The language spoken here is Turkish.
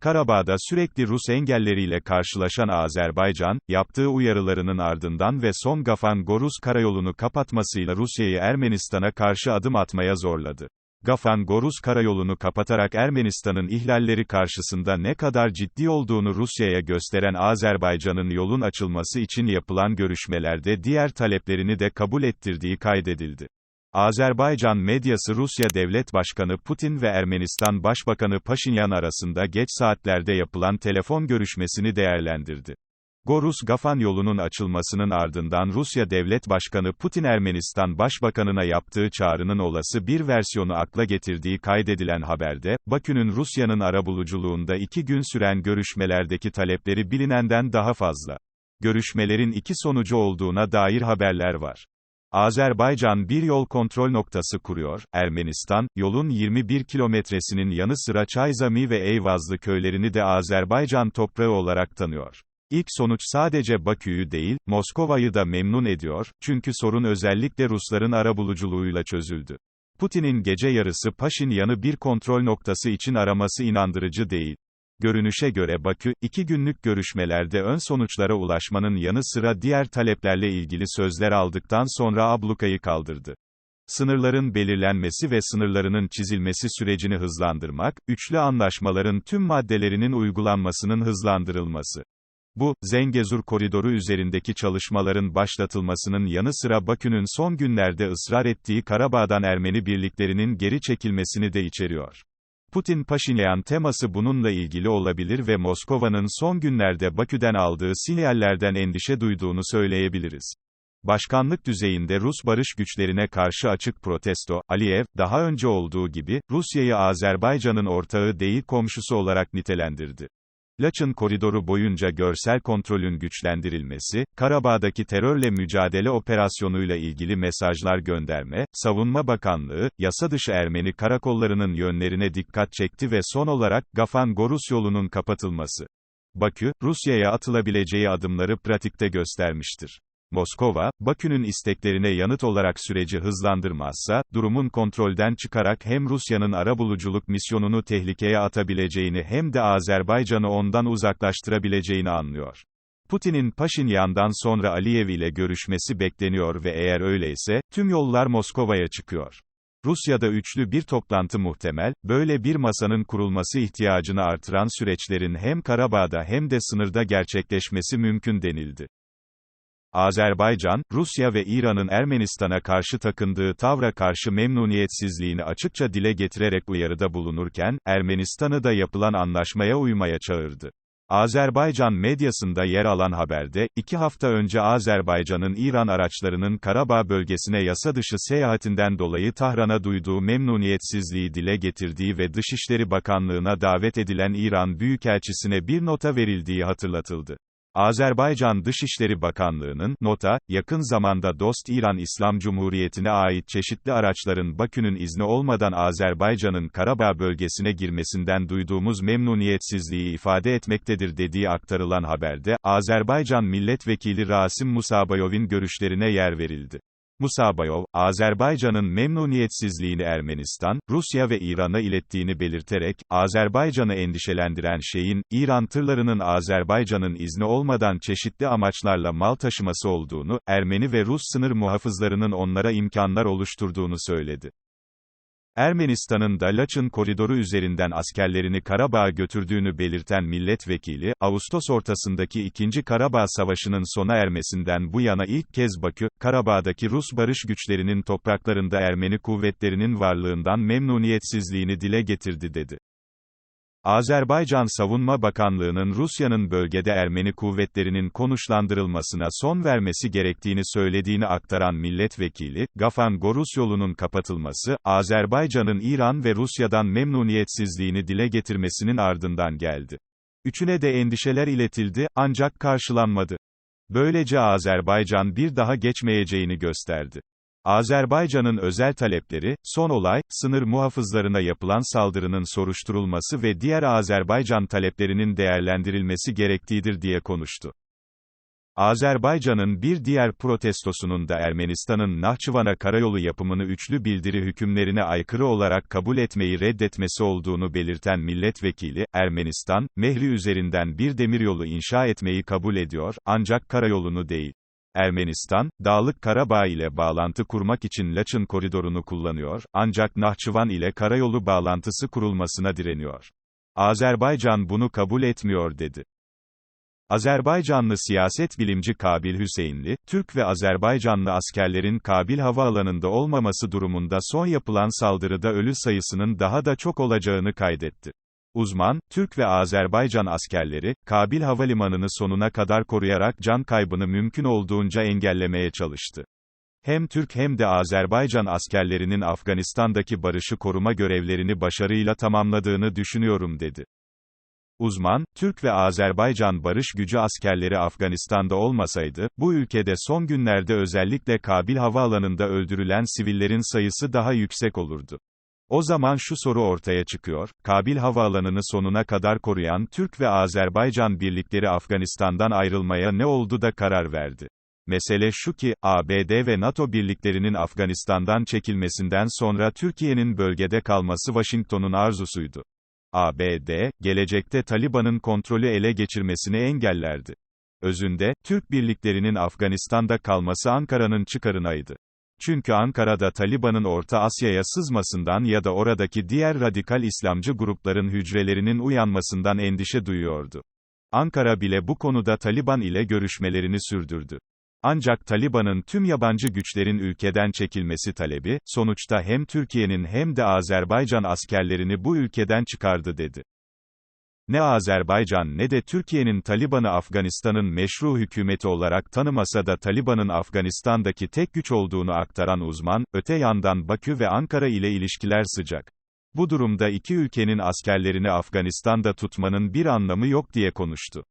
Karabağ'da sürekli Rus engelleriyle karşılaşan Azerbaycan, yaptığı uyarılarının ardından ve son Gafan-Gorus karayolunu kapatmasıyla Rusya'yı Ermenistan'a karşı adım atmaya zorladı. Gafan-Gorus karayolunu kapatarak Ermenistan'ın ihlalleri karşısında ne kadar ciddi olduğunu Rusya'ya gösteren Azerbaycan'ın yolun açılması için yapılan görüşmelerde diğer taleplerini de kabul ettirdiği kaydedildi. Azerbaycan medyası Rusya Devlet Başkanı Putin ve Ermenistan Başbakanı Paşinyan arasında geç saatlerde yapılan telefon görüşmesini değerlendirdi. Gorus-Gafan yolunun açılmasının ardından Rusya Devlet Başkanı Putin Ermenistan Başbakanına yaptığı çağrının olası bir versiyonu akla getirdiği kaydedilen haberde, Bakü'nün Rusya'nın arabuluculuğunda iki gün süren görüşmelerdeki talepleri bilinenden daha fazla. Görüşmelerin iki sonucu olduğuna dair haberler var. Azerbaycan bir yol kontrol noktası kuruyor, Ermenistan, yolun 21 kilometresinin yanı sıra Çayzami ve Eyvazlı köylerini de Azerbaycan toprağı olarak tanıyor. İlk sonuç sadece Bakü'yü değil, Moskova'yı da memnun ediyor, çünkü sorun özellikle Rusların arabuluculuğuyla çözüldü. Putin'in gece yarısı Paşinyan'ı bir kontrol noktası için araması inandırıcı değil. Görünüşe göre Bakü, iki günlük görüşmelerde ön sonuçlara ulaşmanın yanı sıra diğer taleplerle ilgili sözler aldıktan sonra ablukayı kaldırdı. Sınırların belirlenmesi ve sınırlarının çizilmesi sürecini hızlandırmak, üçlü anlaşmaların tüm maddelerinin uygulanmasının hızlandırılması. Bu, Zengezur koridoru üzerindeki çalışmaların başlatılmasının yanı sıra Bakü'nün son günlerde ısrar ettiği Karabağ'dan Ermeni birliklerinin geri çekilmesini de içeriyor. Putin-Paşinyan teması bununla ilgili olabilir ve Moskova'nın son günlerde Bakü'den aldığı sinyallerden endişe duyduğunu söyleyebiliriz. Başkanlık düzeyinde Rus barış güçlerine karşı açık protesto, Aliyev, daha önce olduğu gibi, Rusya'yı Azerbaycan'ın ortağı değil komşusu olarak nitelendirdi. Laçın koridoru boyunca görsel kontrolün güçlendirilmesi, Karabağ'daki terörle mücadele operasyonuyla ilgili mesajlar gönderme, Savunma Bakanlığı, yasa dışı Ermeni karakollarının yönlerine dikkat çekti ve son olarak, Gafan-Gorus yolunun kapatılması. Bakü, Rusya'ya atılabileceği adımları pratikte göstermiştir. Moskova, Bakü'nün isteklerine yanıt olarak süreci hızlandırmazsa, durumun kontrolden çıkarak hem Rusya'nın arabuluculuk misyonunu tehlikeye atabileceğini hem de Azerbaycan'ı ondan uzaklaştırabileceğini anlıyor. Putin'in Paşinyan'dan sonra Aliyev ile görüşmesi bekleniyor ve eğer öyleyse, tüm yollar Moskova'ya çıkıyor. Rusya'da üçlü bir toplantı muhtemel, böyle bir masanın kurulması ihtiyacını artıran süreçlerin hem Karabağ'da hem de sınırda gerçekleşmesi mümkün denildi. Azerbaycan, Rusya ve İran'ın Ermenistan'a karşı takındığı tavra karşı memnuniyetsizliğini açıkça dile getirerek uyarıda bulunurken, Ermenistan'ı da yapılan anlaşmaya uymaya çağırdı. Azerbaycan medyasında yer alan haberde, iki hafta önce Azerbaycan'ın İran araçlarının Karabağ bölgesine yasa dışı seyahatinden dolayı Tahran'a duyduğu memnuniyetsizliği dile getirdiği ve Dışişleri Bakanlığı'na davet edilen İran Büyükelçisine bir nota verildiği hatırlatıldı. Azerbaycan Dışişleri Bakanlığı'nın, nota, yakın zamanda Dost İran İslam Cumhuriyeti'ne ait çeşitli araçların Bakü'nün izni olmadan Azerbaycan'ın Karabağ bölgesine girmesinden duyduğumuz memnuniyetsizliği ifade etmektedir dediği aktarılan haberde, Azerbaycan Milletvekili Rasim Musabayov'in görüşlerine yer verildi. Musabayov, Azerbaycan'ın memnuniyetsizliğini Ermenistan, Rusya ve İran'a ilettiğini belirterek, Azerbaycan'ı endişelendiren şeyin, İran tırlarının Azerbaycan'ın izni olmadan çeşitli amaçlarla mal taşıması olduğunu, Ermeni ve Rus sınır muhafızlarının onlara imkanlar oluşturduğunu söyledi. Ermenistan'ın da Laçın koridoru üzerinden askerlerini Karabağ'a götürdüğünü belirten milletvekili, Ağustos ortasındaki 2. Karabağ Savaşı'nın sona ermesinden bu yana ilk kez Bakü, Karabağ'daki Rus barış güçlerinin topraklarında Ermeni kuvvetlerinin varlığından memnuniyetsizliğini dile getirdi dedi. Azerbaycan Savunma Bakanlığı'nın Rusya'nın bölgede Ermeni kuvvetlerinin konuşlandırılmasına son vermesi gerektiğini söylediğini aktaran milletvekili, Gafan-Gorus yolunun kapatılması, Azerbaycan'ın İran ve Rusya'dan memnuniyetsizliğini dile getirmesinin ardından geldi. Üçüne de endişeler iletildi, ancak karşılanmadı. Böylece Azerbaycan bir daha geçmeyeceğini gösterdi. Azerbaycan'ın özel talepleri, son olay, sınır muhafızlarına yapılan saldırının soruşturulması ve diğer Azerbaycan taleplerinin değerlendirilmesi gerektiğidir diye konuştu. Azerbaycan'ın bir diğer protestosunun da Ermenistan'ın Nahçıvan'a karayolu yapımını üçlü bildiri hükümlerine aykırı olarak kabul etmeyi reddetmesi olduğunu belirten milletvekili, Ermenistan, Mehri üzerinden bir demiryolu inşa etmeyi kabul ediyor, ancak karayolunu değil. Ermenistan, Dağlık Karabağ ile bağlantı kurmak için Laçın koridorunu kullanıyor, ancak Nahçıvan ile karayolu bağlantısı kurulmasına direniyor. Azerbaycan bunu kabul etmiyor dedi. Azerbaycanlı siyaset bilimci Kabil Hüseyinli, Türk ve Azerbaycanlı askerlerin Kabil havaalanında olmaması durumunda son yapılan saldırıda ölü sayısının daha da çok olacağını kaydetti. Uzman, Türk ve Azerbaycan askerleri, Kabil Havalimanı'nı sonuna kadar koruyarak can kaybını mümkün olduğunca engellemeye çalıştı. Hem Türk hem de Azerbaycan askerlerinin Afganistan'daki barışı koruma görevlerini başarıyla tamamladığını düşünüyorum dedi. Uzman, Türk ve Azerbaycan barış gücü askerleri Afganistan'da olmasaydı, bu ülkede son günlerde özellikle Kabil havaalanında öldürülen sivillerin sayısı daha yüksek olurdu. O zaman şu soru ortaya çıkıyor, Kabil havaalanını sonuna kadar koruyan Türk ve Azerbaycan birlikleri Afganistan'dan ayrılmaya ne oldu da karar verdi? Mesele şu ki, ABD ve NATO birliklerinin Afganistan'dan çekilmesinden sonra Türkiye'nin bölgede kalması Washington'un arzusuydu. ABD, gelecekte Taliban'ın kontrolü ele geçirmesini engellerdi. Özünde, Türk birliklerinin Afganistan'da kalması Ankara'nın çıkarınaydı. Çünkü Ankara'da Taliban'ın Orta Asya'ya sızmasından ya da oradaki diğer radikal İslamcı grupların hücrelerinin uyanmasından endişe duyuyordu. Ankara bile bu konuda Taliban ile görüşmelerini sürdürdü. Ancak Taliban'ın tüm yabancı güçlerin ülkeden çekilmesi talebi, sonuçta hem Türkiye'nin hem de Azerbaycan askerlerini bu ülkeden çıkardı dedi. Ne Azerbaycan ne de Türkiye'nin Taliban'ı Afganistan'ın meşru hükümeti olarak tanımasa da Taliban'ın Afganistan'daki tek güç olduğunu aktaran uzman, öte yandan Bakü ve Ankara ile ilişkiler sıcak. Bu durumda iki ülkenin askerlerini Afganistan'da tutmanın bir anlamı yok diye konuştu.